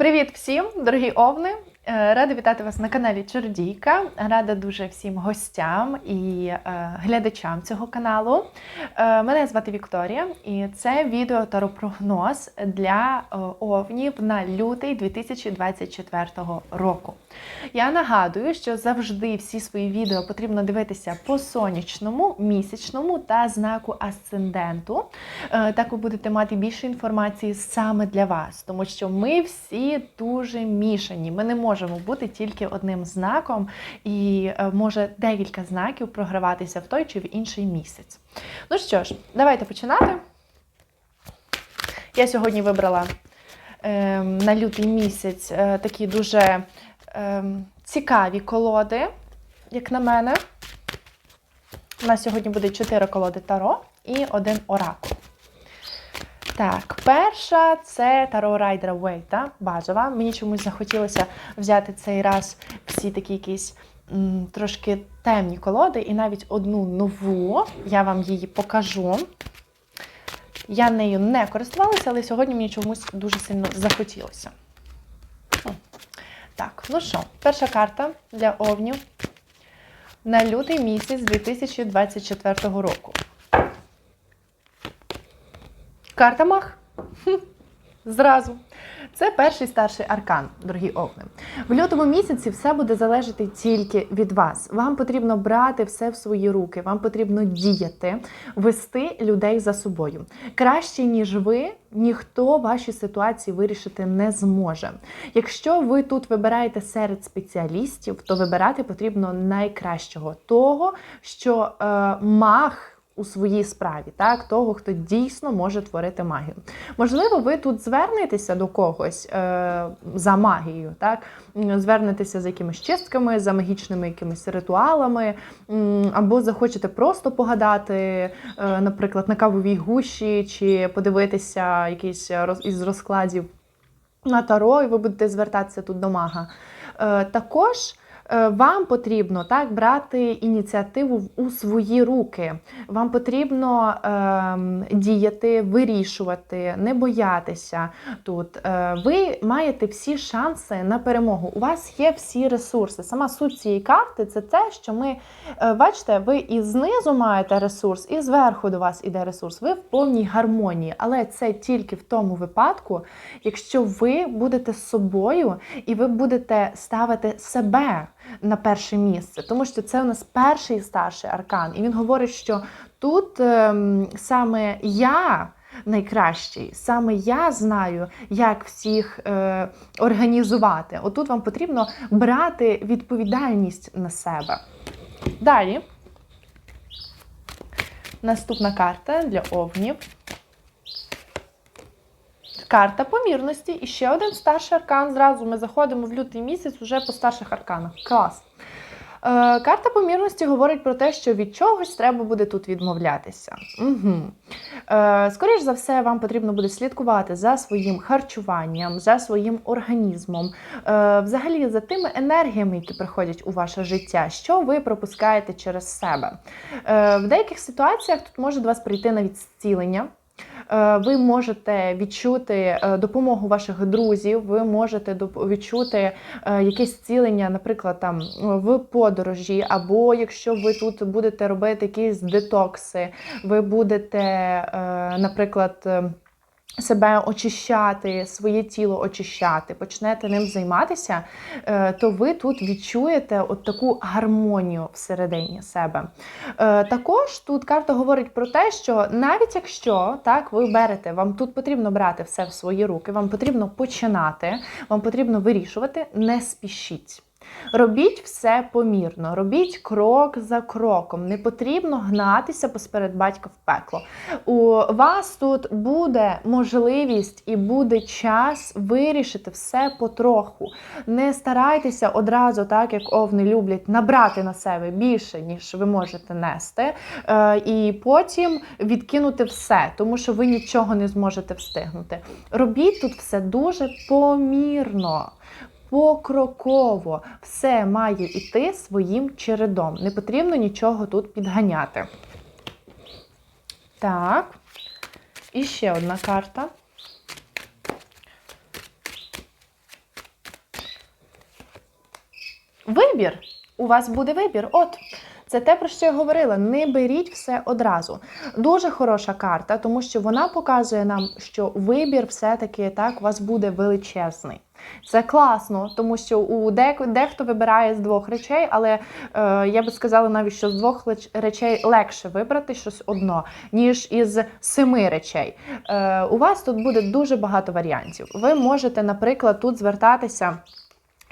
Привіт всім, дорогі овни! Е, Рада вітати вас на каналі Чародійка. Рада дуже всім гостям і е, глядачам цього каналу. Е, мене звати Вікторія, і це відео таропрогноз для овнів на лютий 2024 року. Я нагадую, що завжди всі свої відео потрібно дивитися по сонячному, місячному та знаку асценденту. Так ви будете мати більше інформації саме для вас, тому що ми всі дуже мішані. Ми не можемо бути тільки одним знаком, і е, може декілька знаків програватися в той чи в інший місяць. Ну що ж, давайте починати. Я сьогодні вибрала е, на лютий місяць е, такі дуже е, цікаві колоди, як на мене. У нас сьогодні буде 4 колоди Таро і один оракул. Так, перша це Таро Райдера Вейта, базова. Мені чомусь захотілося взяти цей раз всі такі якісь м, трошки темні колоди, і навіть одну нову. Я вам її покажу. Я нею не користувалася, але сьогодні мені чомусь дуже сильно захотілося. Так, ну що, перша карта для овнів на лютий місяць 2024 року. Карта Мах. Зразу. Це перший старший аркан, дорогі овни. В лютому місяці все буде залежати тільки від вас. Вам потрібно брати все в свої руки, вам потрібно діяти, вести людей за собою. Краще, ніж ви, ніхто ваші ситуації вирішити не зможе. Якщо ви тут вибираєте серед спеціалістів, то вибирати потрібно найкращого того, що е, маг у своїй справі, так того, хто дійсно може творити магію. Можливо, ви тут звернетеся до когось е, за магією, так звернетеся за якимись чистками, за магічними якимись ритуалами, або захочете просто погадати, е, наприклад, на кавовій гущі, чи подивитися якийсь роз, із розкладів на таро, і ви будете звертатися тут до мага. Е, також вам потрібно так брати ініціативу у свої руки. Вам потрібно ем, діяти, вирішувати, не боятися тут. Е, ви маєте всі шанси на перемогу. У вас є всі ресурси. Сама суть цієї карти це те, що ми е, бачите, ви і знизу маєте ресурс, і зверху до вас іде ресурс. Ви в повній гармонії, але це тільки в тому випадку, якщо ви будете собою і ви будете ставити себе на перше місце, тому що це у нас перший старший аркан, і він говорить, що тут ем, саме я. Найкращий саме я знаю, як всіх е, організувати. Отут вам потрібно брати відповідальність на себе. Далі. Наступна карта для овнів. Карта помірності. І ще один старший аркан. Зразу ми заходимо в лютий місяць уже по старших арканах. Клас. Е, карта помірності говорить про те, що від чогось треба буде тут відмовлятися. Угу. Е, скоріш за все, вам потрібно буде слідкувати за своїм харчуванням, за своїм організмом, е, взагалі за тими енергіями, які приходять у ваше життя, що ви пропускаєте через себе. Е, в деяких ситуаціях тут може до вас прийти навіть зцілення. Е, Ви можете відчути е, допомогу ваших друзів, ви можете відчути е, якесь зцілення, наприклад, там в подорожі, або якщо ви тут будете робити якісь детокси, ви будете, наприклад, е, себе очищати, своє тіло очищати, почнете ним займатися, е, то ви тут відчуєте от таку гармонію всередині себе. Е, Також тут карта говорить про те, що навіть якщо так ви берете, вам тут потрібно брати все в свої руки, вам потрібно починати, вам потрібно вирішувати, не спішіть. Робіть все помірно, робіть крок за кроком. Не потрібно гнатися посеред батька в пекло. У вас тут буде можливість і буде час вирішити все потроху. Не старайтеся одразу, так як овни люблять, набрати на себе більше, ніж ви можете нести, е, і потім відкинути все, тому що ви нічого не зможете встигнути. Робіть тут все дуже помірно покроково. Все має йти своїм чередом. Не потрібно нічого тут підганяти. Так, і ще одна карта. Вибір. У вас буде вибір. От. Це те, про що я говорила. Не беріть все одразу. Дуже хороша карта, тому що вона показує нам, що вибір все-таки так у вас буде величезний. Це класно, тому що у дехто вибирає з двох речей, але е, я би сказала навіть, що з двох речей легше вибрати щось одно, ніж із семи речей. Е, у вас тут буде дуже багато варіантів. Ви можете, наприклад, тут звертатися.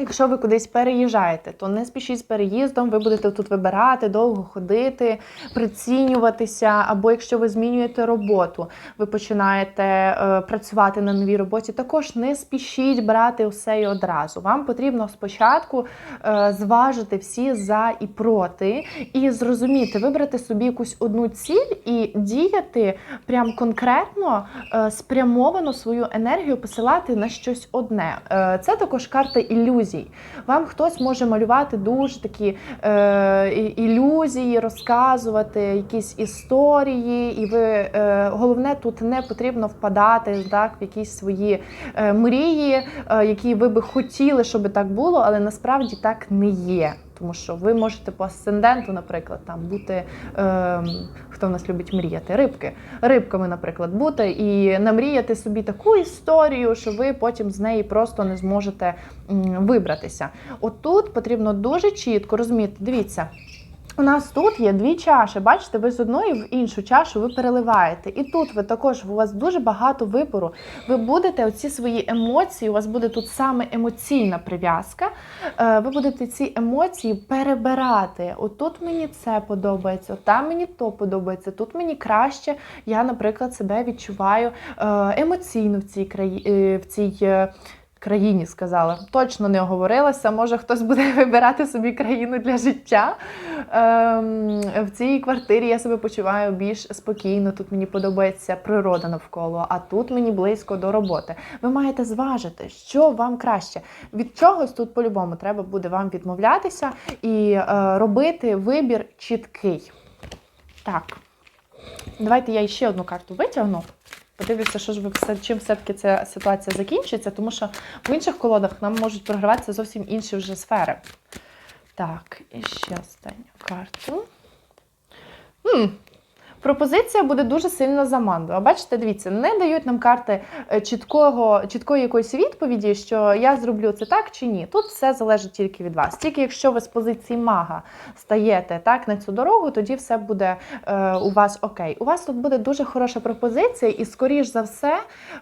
Якщо ви кудись переїжджаєте, то не спішіть з переїздом, ви будете тут вибирати, довго ходити, прицінюватися. Або якщо ви змінюєте роботу, ви починаєте е, працювати на новій роботі, також не спішіть брати все і одразу. Вам потрібно спочатку е, зважити всі за і проти, і зрозуміти, вибрати собі якусь одну ціль і діяти прям конкретно, е, спрямовано свою енергію посилати на щось одне. Е, Це також карта ілюзій. Вам хтось може малювати дуже такі е, ілюзії, розказувати якісь історії, і ви е, головне тут не потрібно впадати так, в якісь свої е, мрії, е, які ви би хотіли, щоб так було, але насправді так не є. Тому що ви можете по асценденту, наприклад, там бути е, хто в нас любить мріяти? Рибки. Рибками, наприклад, бути і намріяти собі таку історію, що ви потім з неї просто не зможете вибратися. Отут потрібно дуже чітко розуміти. Дивіться. У нас тут є дві чаші. Бачите, ви з одної в іншу чашу ви переливаєте. І тут ви також у вас дуже багато вибору. Ви будете оці свої емоції, у вас буде тут саме емоційна прив'язка. Е, Ви будете ці емоції перебирати. Отут мені це подобається, там мені то подобається, тут мені краще. Я, наприклад, себе відчуваю е, емоційно в цій краї... е, в цій. Країні сказала, точно не оговорилася. Може, хтось буде вибирати собі країну для життя. Ем, в цій квартирі я себе почуваю більш спокійно. Тут мені подобається природа навколо, а тут мені близько до роботи. Ви маєте зважити, що вам краще. Від чогось тут по-любому треба буде вам відмовлятися і е, робити вибір чіткий. Так, давайте я ще одну карту витягну. Подивлюся, що ж ви чим все-таки ця ситуація закінчиться, тому що в інших колодах нам можуть програватися зовсім інші вже сфери. Так, і ще останню карту. Пропозиція буде дуже сильно заманлива. Бачите, дивіться, не дають нам карти е, чіткого, чіткої якоїсь відповіді, що я зроблю це так чи ні. Тут все залежить тільки від вас. Тільки якщо ви з позиції мага стаєте так на цю дорогу, тоді все буде е, у вас окей. У вас тут буде дуже хороша пропозиція, і скоріш за все,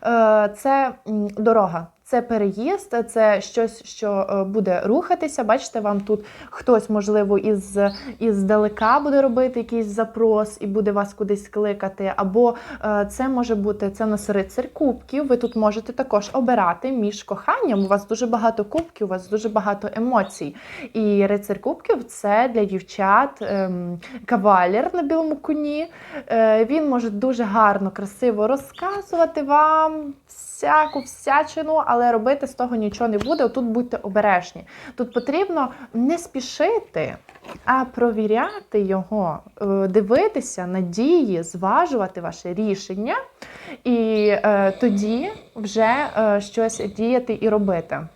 е, це дорога. Це переїзд, це щось, що е, буде рухатися. Бачите, вам тут хтось, можливо, із, із далека буде робити якийсь запрос і буде вас кудись кликати. Або е, це може бути це у нас рицар кубків. Ви тут можете також обирати між коханням. У вас дуже багато кубків, у вас дуже багато емоцій. І рицар кубків це для дівчат ем, кавалер на білому коні. Е, він може дуже гарно, красиво розказувати вам всяку всячину, але робити з того нічого не буде. Тут будьте обережні. Тут потрібно не спішити, а провіряти його, е, дивитися на дії, зважувати ваше рішення, і е, тоді вже е, щось діяти і робити.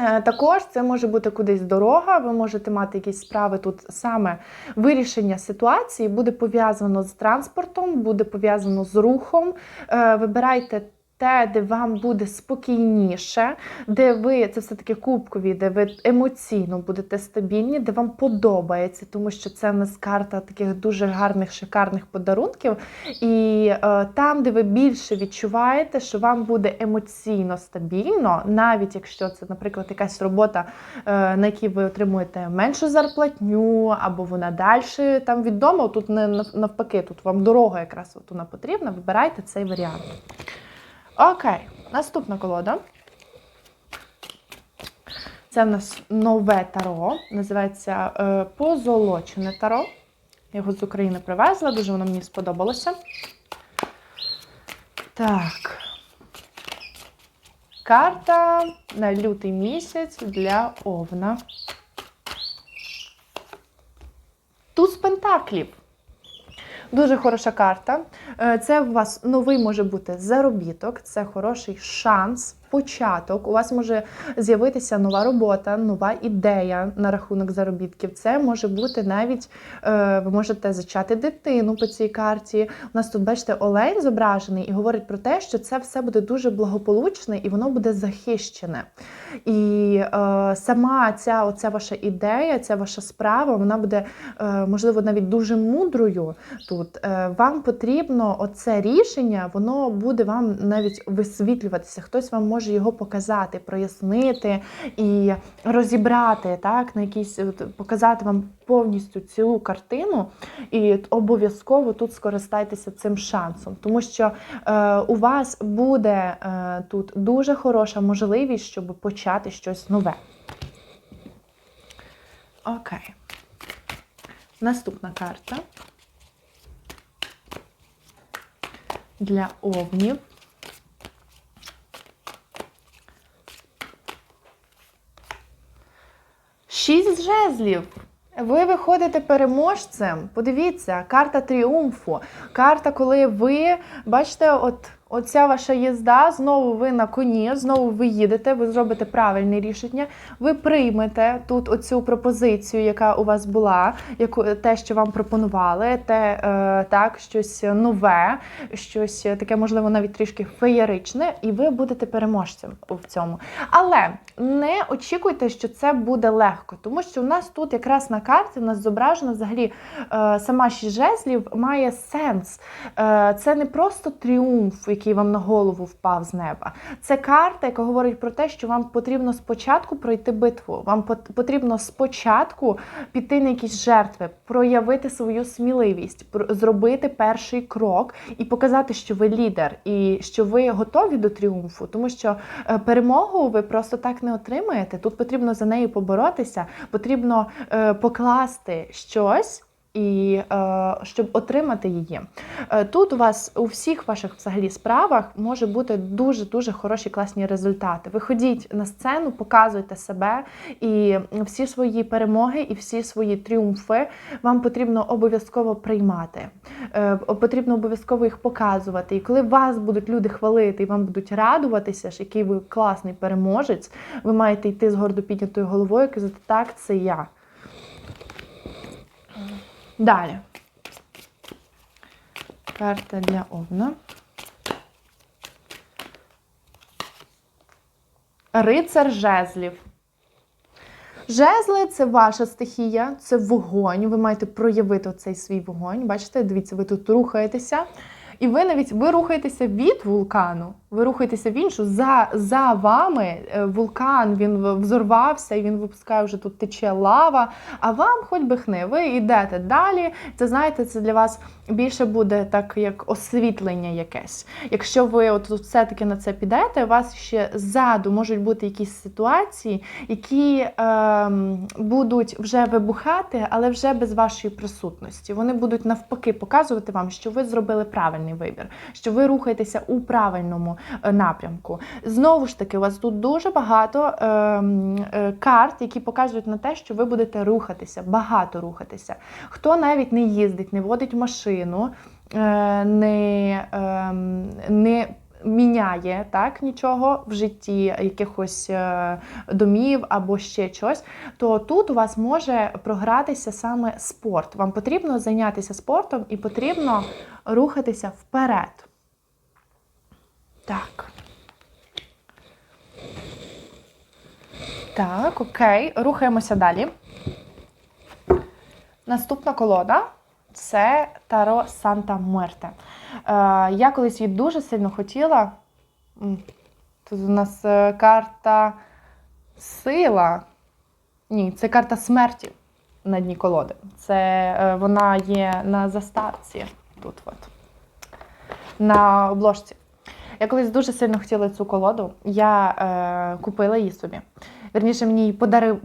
Е, Також це може бути кудись дорога, ви можете мати якісь справи тут саме вирішення ситуації буде пов'язано з транспортом, буде пов'язано з рухом. Е, Вибирайте те, де вам буде спокійніше, де ви це все таки кубкові, де ви емоційно будете стабільні, де вам подобається, тому що це в нас карта таких дуже гарних, шикарних подарунків. І е, там, де ви більше відчуваєте, що вам буде емоційно стабільно, навіть якщо це, наприклад, якась робота, е, на якій ви отримуєте меншу зарплатню, або вона далі там від дому, тут не навпаки, тут вам дорога якраз вона потрібна, вибирайте цей варіант. Окей, наступна колода. Це в нас нове таро, називається е, Позолочене таро. Його з України привезла, дуже воно мені сподобалося. Так. Карта на лютий місяць для Овна. Туз Пентаклів. Дуже хороша карта. Е, Це у вас новий може бути заробіток, це хороший шанс початок. У вас може з'явитися нова робота, нова ідея на рахунок заробітків. Це може бути навіть е, ви можете зачати дитину по цій карті. У нас тут, бачите, олень зображений і говорить про те, що це все буде дуже благополучне і воно буде захищене. І е, сама ця оця ваша ідея, ця ваша справа, вона буде, е, можливо, навіть дуже мудрою тут. Е, вам потрібно оце рішення, воно буде вам навіть висвітлюватися. Хтось вам може його показати, прояснити і розібрати, так, на якісь, показати вам повністю цілу картину. І обов'язково тут скористайтеся цим шансом, тому що е, у вас буде е, тут дуже хороша можливість, щоб почати щось нове. Окей. Наступна карта. Для овнів. Шість жезлів. Ви виходите переможцем. Подивіться, карта тріумфу. Карта, коли ви бачите, от оця ваша їзда, знову ви на коні, знову ви їдете, ви зробите правильне рішення. Ви приймете тут оцю пропозицію, яка у вас була, яку те, що вам пропонували, те е, так, щось нове, щось таке, можливо, навіть трішки феєричне, і ви будете переможцем в цьому. Але не очікуйте, що це буде легко, тому що у нас тут якраз на карті у нас зображено взагалі е, сама шість жезлів має сенс. Е, це не просто тріумф, який вам на голову впав з неба. Це карта, яка говорить про те, що вам потрібно спочатку пройти битву. Вам пот- потрібно спочатку піти на якісь жертви, проявити свою сміливість, зробити перший крок і показати, що ви лідер, і що ви готові до тріумфу, тому що е, перемогу ви просто так не отримаєте. Тут потрібно за нею поборотися, потрібно е, покласти щось. І е, щоб отримати її, Е, тут у вас у всіх ваших взагалі справах може бути дуже дуже хороші класні результати. Виходіть на сцену, показуйте себе і всі свої перемоги і всі свої тріумфи вам потрібно обов'язково приймати. Е, Потрібно обов'язково їх показувати. І коли вас будуть люди хвалити і вам будуть радуватися, ж який ви класний переможець, ви маєте йти з гордо піднятою головою і казати, так, це я. Далі. Карта для овна. Рицар жезлів. Жезли це ваша стихія, це вогонь. Ви маєте проявити цей свій вогонь. Бачите, дивіться, ви тут рухаєтеся. І ви навіть ви рухаєтеся від вулкану, ви рухаєтеся в іншу. За, за вами е, вулкан він взорвався і він випускає вже тут тече лава. А вам хоч би хни, ви йдете далі. Це знаєте, це для вас більше буде так, як освітлення якесь. Якщо ви от все-таки на це підете, у вас ще ззаду можуть бути якісь ситуації, які ем, будуть вже вибухати, але вже без вашої присутності. Вони будуть навпаки показувати вам, що ви зробили правильний вибір, що ви рухаєтеся у правильному е, напрямку. Знову ж таки, у вас тут дуже багато ем, е, карт, які показують на те, що ви будете рухатися, багато рухатися. Хто навіть не їздить, не водить машину, е, не, ем, не міняє так нічого в житті, якихось е, домів або ще щось, то тут у вас може програтися саме спорт. Вам потрібно зайнятися спортом і потрібно рухатися вперед. Так. Так, окей, рухаємося далі. Наступна колода це Таро Санта Муерте. Е, я колись її дуже сильно хотіла. Тут у нас е, карта сила. Ні, це карта смерті на дні колоди. Це е, вона є на заставці. Тут от. На обложці. Я колись дуже сильно хотіла цю колоду. Я е, купила її собі. Вірніше, мені її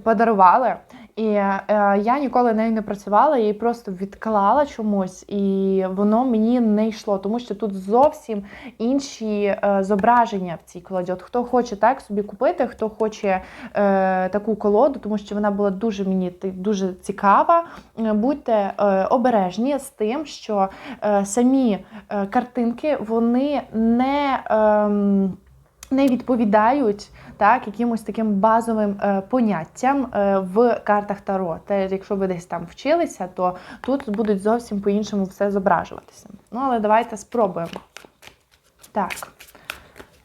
подарували. І е, я ніколи нею не працювала, я її просто відклала чомусь, і воно мені не йшло, тому що тут зовсім інші е, зображення в цій колоді. От хто хоче так собі купити, хто хоче е, таку колоду, тому що вона була дуже мені дуже цікава. е, Будьте е, обережні з тим, що е, самі е, картинки вони не. ем, не відповідають так, якимось таким базовим е, поняттям е, в картах Таро. Те, якщо ви десь там вчилися, то тут будуть зовсім по-іншому все зображуватися. Ну, але давайте спробуємо. Так,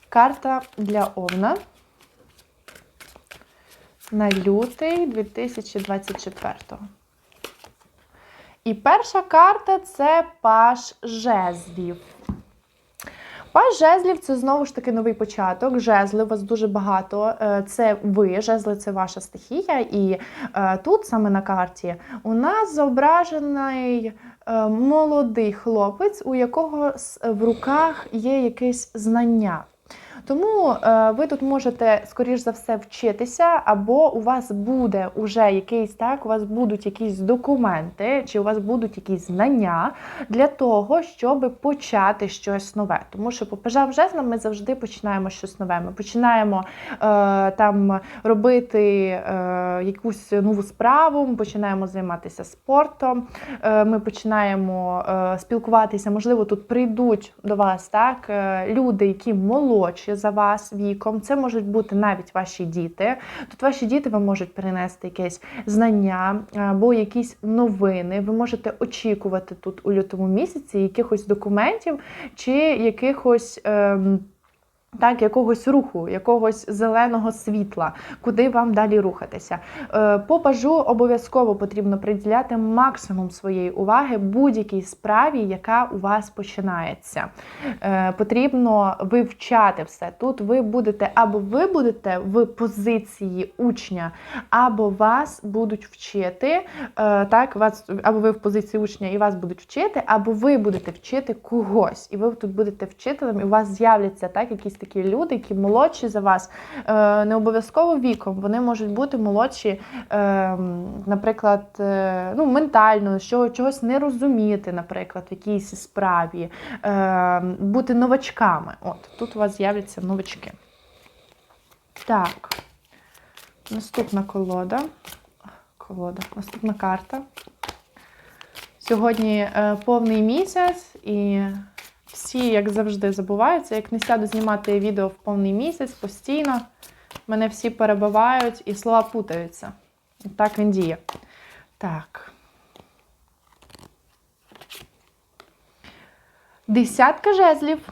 карта для Овна на лютий 2024. І перша карта це Паш жезлів. Паш жезлів це знову ж таки новий початок. Жезли у вас дуже багато. Е, Це ви, жезли це ваша стихія. І е, тут саме на карті у нас зображений е, молодий хлопець, у якого в руках є якесь знання. Тому е, ви тут можете, скоріш за все, вчитися, або у вас буде уже якийсь так, у вас будуть якісь документи, чи у вас будуть якісь знання для того, щоб почати щось нове. Тому що по жезлам ми завжди починаємо щось нове. Ми починаємо е, там робити е, якусь нову справу, ми починаємо займатися спортом, е, ми починаємо е, спілкуватися. Можливо, тут прийдуть до вас так е, люди, які молодші за вас віком. Це можуть бути навіть ваші діти. Тут ваші діти вам можуть принести якесь знання або якісь новини. Ви можете очікувати тут у лютому місяці якихось документів чи якихось. ем, так, якогось руху, якогось зеленого світла, куди вам далі рухатися. Е, По пажу обов'язково потрібно приділяти максимум своєї уваги будь-якій справі, яка у вас починається. Е, Потрібно вивчати все. Тут ви будете або ви будете в позиції учня, або вас будуть вчити. Е, Так, вас або ви в позиції учня і вас будуть вчити, або ви будете вчити когось, і ви тут будете вчителем, і у вас з'являться так якісь такі люди, які молодші за вас, е, не обов'язково віком. Вони можуть бути молодші, е, наприклад, е, ну, ментально, що чогось не розуміти, наприклад, в якійсь справі, е, бути новачками. От тут у вас з'являться новачки. Так, наступна колода. Колода, наступна карта. Сьогодні е, повний місяць, і всі, як завжди, забуваються. Як не сяду знімати відео в повний місяць постійно, мене всі перебивають і слова путаються. І так він діє. Так. Десятка жезлів.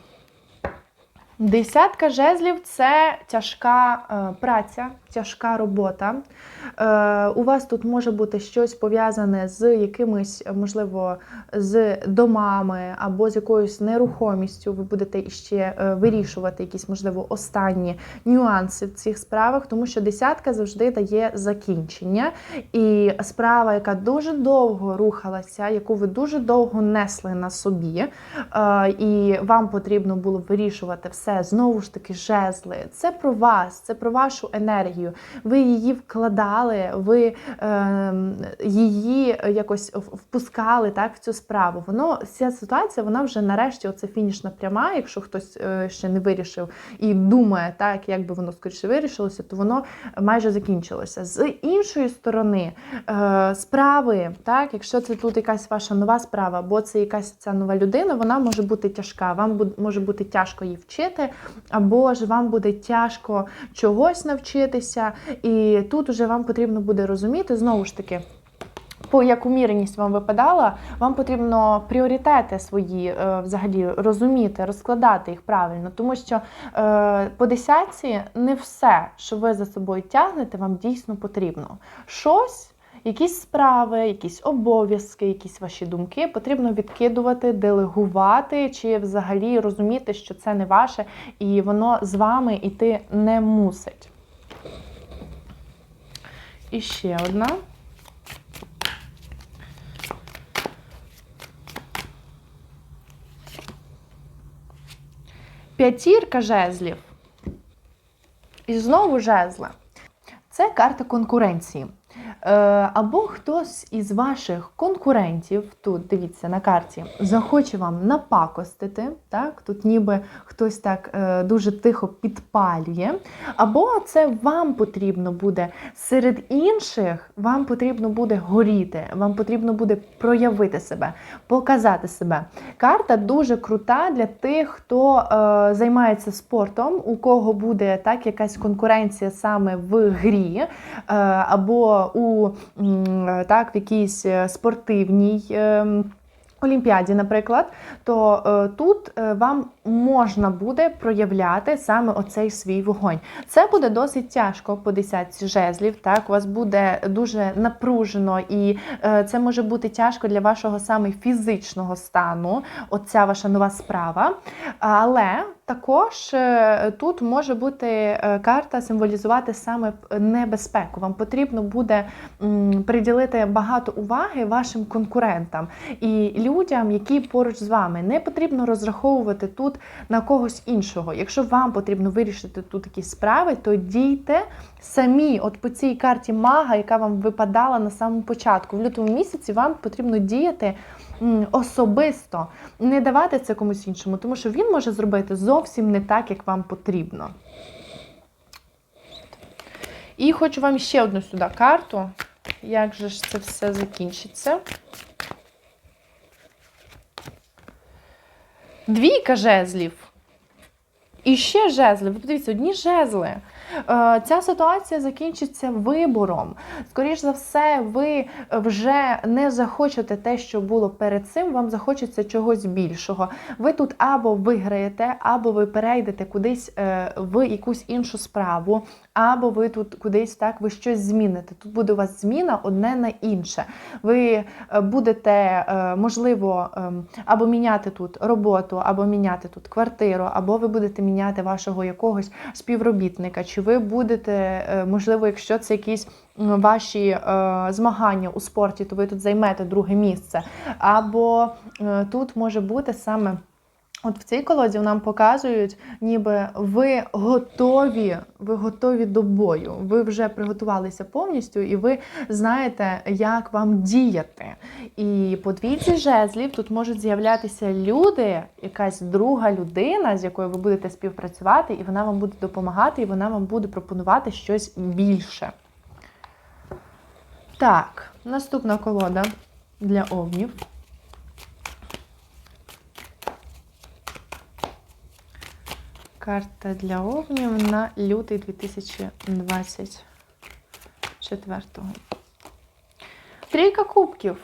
Десятка жезлів це тяжка е, праця, тяжка робота. Е, у вас тут може бути щось пов'язане з якимись, можливо, з домами або з якоюсь нерухомістю. Ви будете ще е, вирішувати якісь, можливо, останні нюанси в цих справах, тому що десятка завжди дає закінчення. І справа, яка дуже довго рухалася, яку ви дуже довго несли на собі, е, і вам потрібно було вирішувати все знову ж таки жезли. Це про вас, це про вашу енергію. Ви її вкладали, ви е, її якось впускали так, в цю справу. Воно ця ситуація, вона вже нарешті, оце фінішна пряма. Якщо хтось е, ще не вирішив і думає, так як би воно скоріше вирішилося, то воно майже закінчилося. З іншої сторони, е, справи, так, якщо це тут якась ваша нова справа, або це якась ця нова людина, вона може бути тяжка. Вам може бути тяжко її вчити, або ж вам буде тяжко чогось навчитися. І тут уже вам потрібно буде розуміти, знову ж таки. По як уміреність вам випадала, вам потрібно пріоритети свої е, взагалі розуміти, розкладати їх правильно, тому що е, по десятці не все, що ви за собою тягнете, вам дійсно потрібно. Щось, якісь справи, якісь обов'язки, якісь ваші думки потрібно відкидувати, делегувати, чи взагалі розуміти, що це не ваше, і воно з вами йти не мусить. І ще одна. П'ятірка жезлів. І знову жезла. Це карта конкуренції. Е, Або хтось із ваших конкурентів, тут дивіться на карті, захоче вам напакостити. Так? Тут ніби хтось так е, дуже тихо підпалює. Або це вам потрібно буде серед інших, вам потрібно буде горіти, вам потрібно буде проявити себе, показати себе. Карта дуже крута для тих, хто е, займається спортом, у кого буде так якась конкуренція саме в грі, е, або у так, в якійсь е, спортивній. е, Олімпіаді, наприклад, то е, тут е, вам можна буде проявляти саме оцей свій вогонь. Це буде досить тяжко по десятці жезлів. Так, у вас буде дуже напружено, і е, це може бути тяжко для вашого саме фізичного стану. Оця ваша нова справа. Але також е, тут може бути е, карта символізувати саме небезпеку. Вам потрібно буде приділити багато уваги вашим конкурентам і людям, які поруч з вами. Не потрібно розраховувати тут на когось іншого. Якщо вам потрібно вирішити тут якісь справи, то дійте самі. От по цій карті мага, яка вам випадала на самому початку. В лютому місяці вам потрібно діяти особисто, не давати це комусь іншому, тому що він може зробити зовсім не так, як вам потрібно. І хочу вам ще одну сюди карту. Як же ж це все закінчиться? Двійка жезлів. І ще жезли. Ви подивіться, одні жезли. Е, Ця ситуація закінчиться вибором. Скоріш за все, ви вже не захочете те, що було перед цим, вам захочеться чогось більшого. Ви тут або виграєте, або ви перейдете кудись е, в якусь іншу справу, або ви тут кудись так ви щось зміните. Тут буде у вас зміна одне на інше. Ви е, будете, можливо, ем, або міняти тут роботу, або міняти тут квартиру, або ви будете міняти вашого якогось співробітника, чи ви будете, е, можливо, якщо це якісь ваші е, змагання у спорті, то ви тут займете друге місце. Або е, тут може бути саме. От в цій колоді нам показують, ніби ви готові, ви готові до бою. Ви вже приготувалися повністю, і ви знаєте, як вам діяти. І по двійці жезлів тут можуть з'являтися люди, якась друга людина, з якою ви будете співпрацювати, і вона вам буде допомагати, і вона вам буде пропонувати щось більше. Так, наступна колода для овнів. Карта для огнів на лютий 2024. Трійка кубків.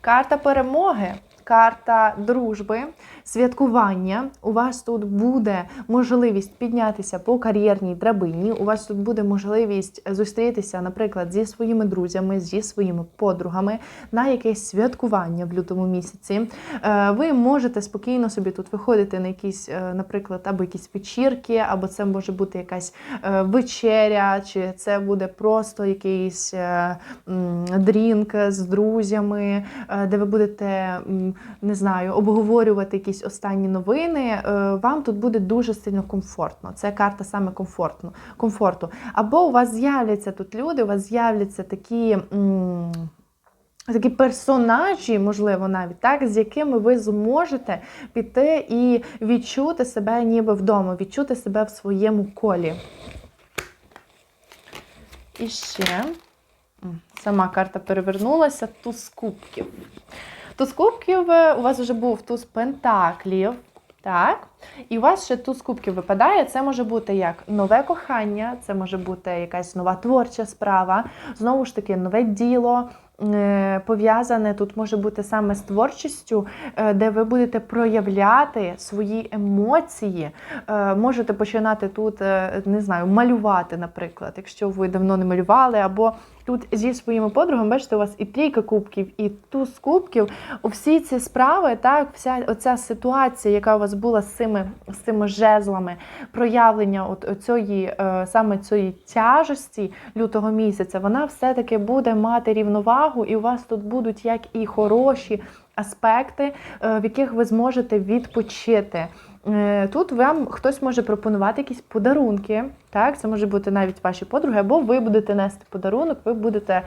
Карта перемоги, карта дружби, святкування. У вас тут буде можливість піднятися по кар'єрній драбині. У вас тут буде можливість зустрітися, наприклад, зі своїми друзями, зі своїми подругами на якесь святкування в лютому місяці. Е, Ви можете спокійно собі тут виходити на якісь, е, наприклад, або якісь вечірки, або це може бути якась е, вечеря, чи це буде просто якийсь дрінк з друзями, де ви будете, не знаю, обговорювати якісь останні новини. Е, Вам тут буде дуже сильно комфортно. Це карта саме комфортно, комфорту. Або у вас з'являться тут люди, у вас з'являться такі. Такі персонажі, можливо, навіть так, з якими ви зможете піти і відчути себе ніби вдома, відчути себе в своєму колі. І ще сама карта перевернулася, туз кубків. Туз кубків е, у вас вже був туз пентаклів. Так, і у вас ще туз кубків випадає. Це може бути як нове кохання, це може бути якась нова творча справа, знову ж таки, нове діло. е, Пов'язане тут може бути саме з творчістю, е, де ви будете проявляти свої емоції. Е, Можете починати тут, не знаю, малювати, наприклад, якщо ви давно не малювали, або тут зі своїми подругами, бачите, у вас і трійка кубків, і туз кубків. У всі ці справи, так, вся оця ситуація, яка у вас була з цими, з цими жезлами, проявлення от оцієї, е, саме цієї тяжесті лютого місяця, вона все-таки буде мати рівновагу, і у вас тут будуть як і хороші аспекти, е, в яких ви зможете відпочити. Е, Тут вам хтось може пропонувати якісь подарунки. Так, це може бути навіть ваші подруги, або ви будете нести подарунок, ви будете.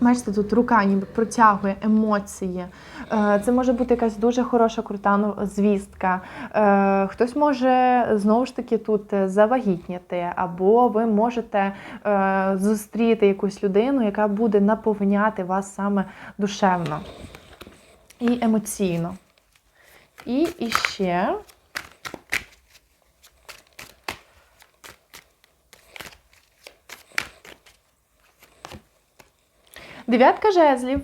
Бачите, тут рука ніби протягує емоції. Е, Це може бути якась дуже хороша крута ну, звістка. Е, Хтось може знову ж таки тут завагітніти, або ви можете е, зустріти якусь людину, яка буде наповняти вас саме душевно і емоційно. І іще. Дев'ятка жезлів.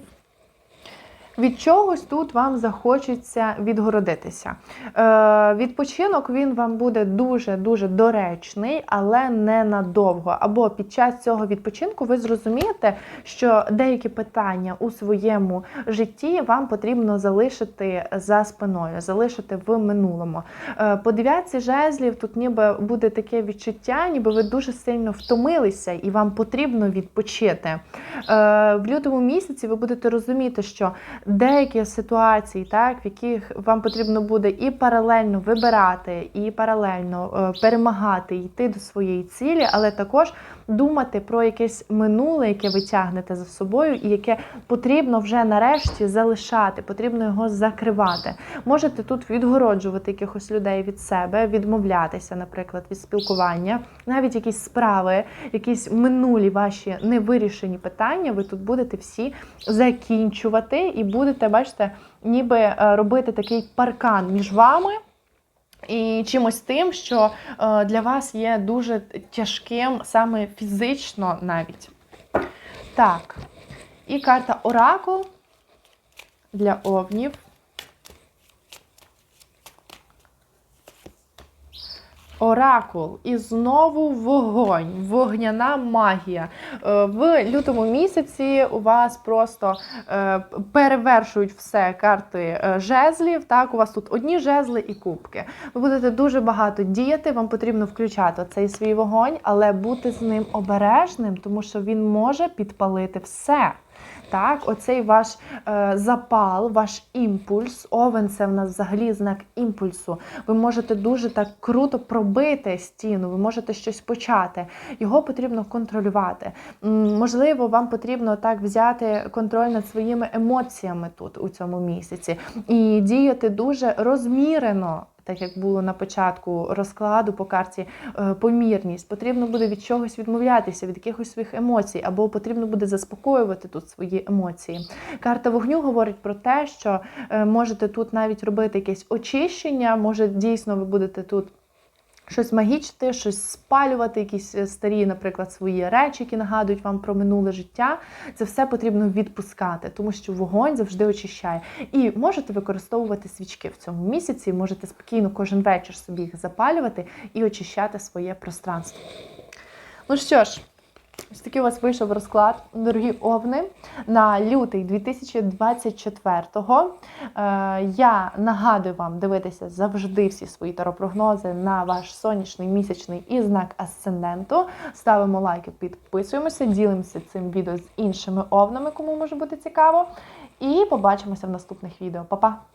Від чогось тут вам захочеться відгородитися. Е, відпочинок він вам буде дуже-дуже доречний, але не надовго. Або під час цього відпочинку ви зрозумієте, що деякі питання у своєму житті вам потрібно залишити за спиною, залишити в минулому. Е, по дев'ятці жезлів тут ніби буде таке відчуття, ніби ви дуже сильно втомилися і вам потрібно відпочити. Е, в лютому місяці ви будете розуміти, що деякі ситуації, так, в яких вам потрібно буде і паралельно вибирати, і паралельно е, перемагати, йти до своєї цілі, але також думати про якесь минуле, яке ви тягнете за собою, і яке потрібно вже нарешті залишати, потрібно його закривати. Можете тут відгороджувати якихось людей від себе, відмовлятися, наприклад, від спілкування, навіть якісь справи, якісь минулі ваші невирішені питання, ви тут будете всі закінчувати і будете, бачите, ніби е, робити такий паркан між вами. І чимось тим, що е, для вас є дуже тяжким саме фізично навіть. Так. І карта Оракул для овнів. Оракул і знову вогонь, вогняна магія. Е, В лютому місяці у вас просто е, перевершують все карти е, жезлів. Так, у вас тут одні жезли і кубки. Ви будете дуже багато діяти. Вам потрібно включати цей свій вогонь, але бути з ним обережним, тому що він може підпалити все. Так, оцей ваш е, запал, ваш імпульс, овен це в нас взагалі знак імпульсу. Ви можете дуже так круто пробити стіну, ви можете щось почати. Його потрібно контролювати. Можливо, вам потрібно так взяти контроль над своїми емоціями тут у цьому місяці і діяти дуже розмірено. Так як було на початку розкладу по карті е, помірність, потрібно буде від чогось відмовлятися, від якихось своїх емоцій, або потрібно буде заспокоювати тут свої емоції. Карта вогню говорить про те, що е, можете тут навіть робити якесь очищення, може дійсно ви будете тут. Щось магічити, щось спалювати, якісь е, старі, наприклад, свої речі, які нагадують вам про минуле життя. Це все потрібно відпускати, тому що вогонь завжди очищає. І можете використовувати свічки в цьому місяці, можете спокійно кожен вечір собі їх запалювати і очищати своє пространство. Ну що ж. Ось такий у вас вийшов розклад, дорогі овни, на лютий 2024-го. Е, я нагадую вам дивитися завжди всі свої таропрогнози на ваш сонячний, місячний і знак асценденту. Ставимо лайки, підписуємося, ділимося цим відео з іншими овнами, кому може бути цікаво. І побачимося в наступних відео. Па-па!